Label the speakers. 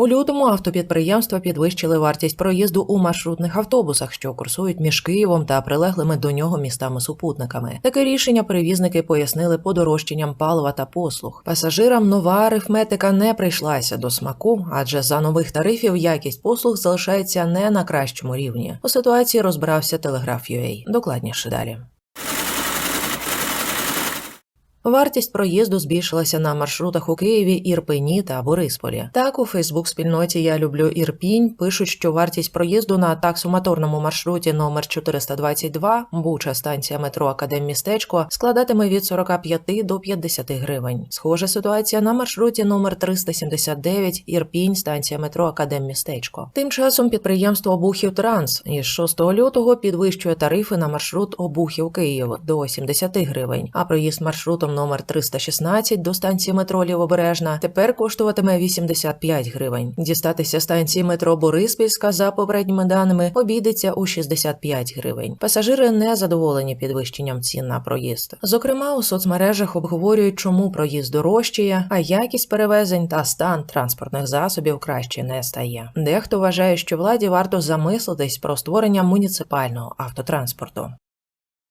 Speaker 1: У лютому автопідприємства підвищили вартість проїзду у маршрутних автобусах, що курсують між Києвом та прилеглими до нього містами-супутниками. Таке рішення перевізники пояснили подорожчанням палива та послуг. Пасажирам нова арифметика не прийшлася до смаку, адже за нових тарифів якість послуг залишається не на кращому рівні. У ситуації розбирався Телеграф.UA. Докладніше далі. Вартість проїзду збільшилася на маршрутах у Києві, Ірпені та Борисполі. Так, у Фейсбук-спільноті Я люблю Ірпінь пишуть, що вартість проїзду на таксомоторному маршруті номер 422 Буча станція метро Академмістечко складатиме від 45 до 50 гривень. Схожа ситуація на маршруті номер 379 Ірпінь станція метро Академмістечко. Тим часом підприємство Обухів Транс із 6 лютого підвищує тарифи на маршрут Обухів Київ до 70 гривень, а проїзд маршрутом номер 316 до станції метро Лівобережна тепер коштуватиме 85 гривень. Дістатися станції метро Бориспільська за попередніми даними обійдеться у 65 гривень. Пасажири не задоволені підвищенням цін на проїзд. Зокрема, у соцмережах обговорюють, чому проїзд дорожчає, а якість перевезень та стан транспортних засобів краще не стає. Дехто вважає, що владі варто замислитись про створення муніципального автотранспорту.